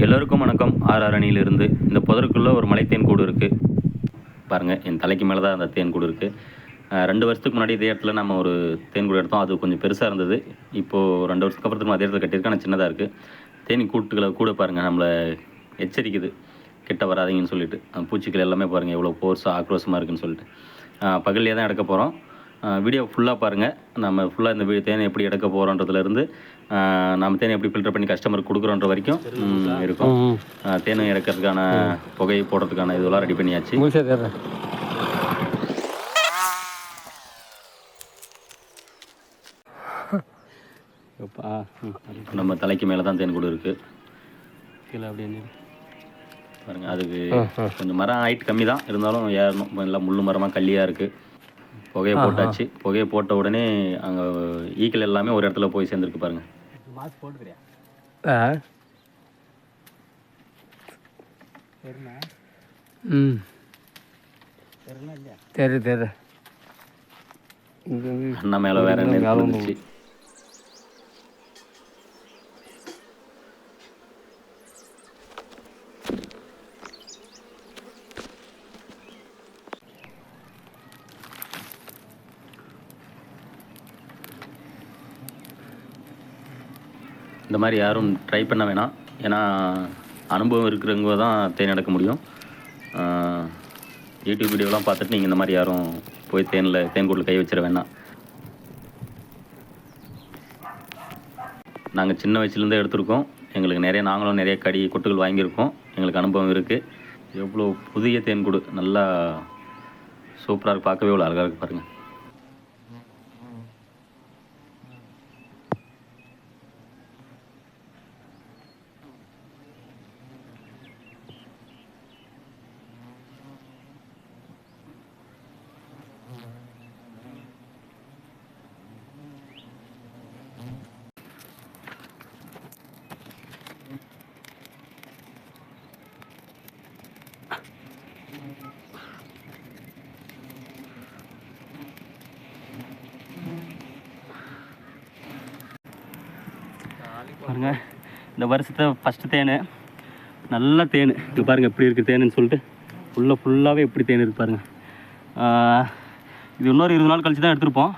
எல்லோருக்கும் வணக்கம். ஆர் அரணியிலிருந்து இந்த புதருக்குள்ளே ஒரு மலைத்தேன் கூடு இருக்குது பாருங்கள் என் தலைக்கு மேலே தான் அந்த தேன் கூடு இருக்குது ரெண்டு வருஷத்துக்கு முன்னாடி இதே இடத்துல நம்ம ஒரு தேன் கூடு எடுத்தோம். அது கொஞ்சம் பெருசாக இருந்தது. இப்போது ரெண்டு வருஷத்துக்கு அப்புறத்துக்கு அதே இடத்துல கட்டியிருக்கேன் ஆனால் சின்னதாக இருக்குது தேனி கூட்டுகளை கூட பாருங்கள் நம்மளை எச்சரிக்குது. கிட்ட வராதீங்கன்னு சொல்லிட்டு. பூச்சிக்கள் பூச்சிகள் எல்லாமே பாருங்கள் எவ்வளோ ஃபோர்ஸாக ஆக்ரோஷமாக இருக்குன்னு சொல்லிட்டு. அஹ் பகல்லே தான் எடுக்க போகிறோம் வீடியோ ஃபுல்லாக பாருங்கள் நம்ம ஃபுல்லாக இந்த வீ- தேனை எப்படி எடுக்க போகிறோன்றதுலேருந்து நம்ம தேனை எப்படி ஃபில்டர் பண்ணி கஸ்டமருக்கு கொடுக்குறோன்ற வரைக்கும் ம், இருக்கும். தேனை இறக்கிறதுக்கான புகை போடுறதுக்கான இதெல்லாம் ரெடி பண்ணியாச்சு. நம்ம தலைக்கு மேலே தான் தேன் கூடு இருக்குது கீழே அப்படியே பாருங்க அதுக்கு கொஞ்சம் மரம் ஹைட் கம்மி தான். இருந்தாலும் ஏறணும். எல்லாம் முள்ளு மரமாக கல்லியாக இருக்குது புகையை போட்டாச்சு. புகையை போட்ட உடனே அங்கே ஈக்கள் எல்லாமே ஒரு இடத்துல போய் சேர்ந்துருக்கு பாருங்க. மாஸ்க் போட்டுக்கிறியா? ஆ. ம். சரிண்ணா இல்லையா? தெரு தெரு. அண்ணா மேலே வேற மேல இந்த மாதிரி யாரும் ட்ரை பண்ண வேணாம். ஏன்னா அனுபவம் இருக்கிறவங்க தான் தேன் எடுக்க முடியும். யூடியூப் வீடியோலாம் பார்த்துட்டு நீங்கள் இந்த மாதிரி யாரும் போய் தேனில் தேன்கூட்டில் கை வச்சிட வேணாம். நாங்கள் சின்ன வயசுலேருந்தே எடுத்திருக்கோம். எங்களுக்கு நிறைய நாங்களும் நிறைய கடி கொட்டுகள் வாங்கியிருக்கோம். எங்களுக்கு அனுபவம் இருக்குது எவ்வளோ புதிய தேன்கூடு நல்லா சூப்பராக பார்க்கவே இவ்வளோ அழகாக இருக்குது பாருங்கள் பாருங்க இந்த வருஷத்தை ஃபஸ்ட்டு தேன். நல்ல தேன். இது பாருங்க எப்படி இருக்குது தேனுன்னு சொல்லிட்டு. ஃபுல்லாக ஃபுல்லாகவே எப்படி தேன் இருக்கு பாருங்க. இது இன்னொரு இருபது நாள் கழிச்சு தான் எடுத்திருப்போம்.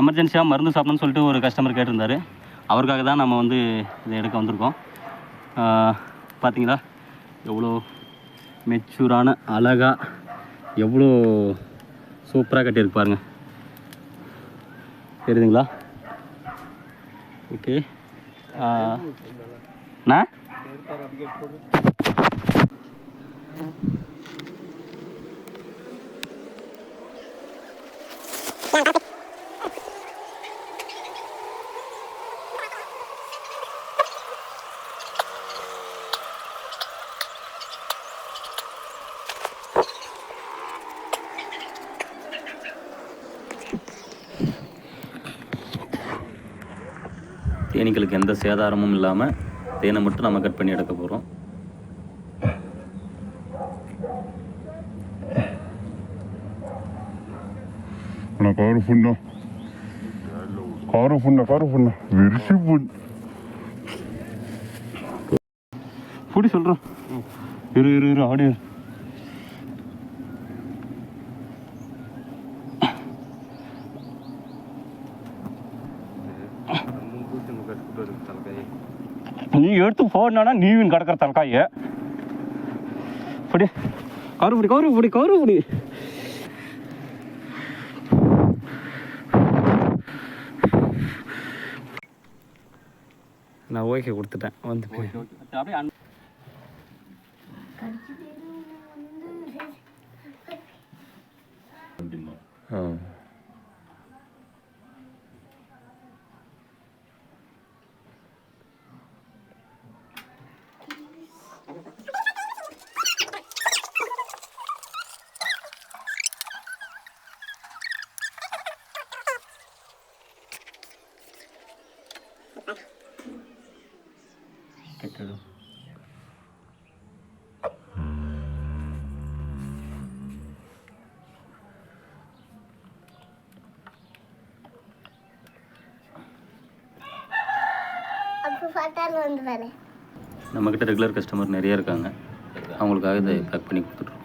எமர்ஜென்சியாக மருந்து சாப்பிடணும்னு சொல்லிட்டு ஒரு கஸ்டமர் கேட்டிருந்தாரு. அவருக்காக தான் நம்ம வந்து இதை எடுக்க வந்திருக்கோம். பார்த்தீங்களா எவ்வளோ மெச்சூரான அழகாக எவ்வளோ சூப்பராக கட்டியிருக்கு பாருங்க. தெரியுதுங்களா? ஓகே. அண்ணா தேனீக்களுக்கு எந்த சேதாரமும் இல்லாமல் தேனை மட்டும் நம்ம கட் பண்ணி எடுக்க போகிறோம் அண்ணா காரு ஃபுண்ணா காரு ஃபுண்ணா காரு ஃபுண்ணா வெரிசி ஃபுட் புடி சொல்கிறோம் இரு இரு இரு. நீ எடுத்து நீவின் கிடக்கிற தலக்காய படி. கரு பிடி கரு பிடி கரு பிடி. நான் ஓகே கொடுத்துட்டேன் வந்து போய். அப்படியே அன்- ஆ. கெட்டது அப்போ நம்மக்கிட்ட ரெகுலர் கஸ்டமர் நிறைய இருக்காங்க. அவங்களுக்காக இதை பேக் பண்ணி கொடுத்துட்ருக்கோம்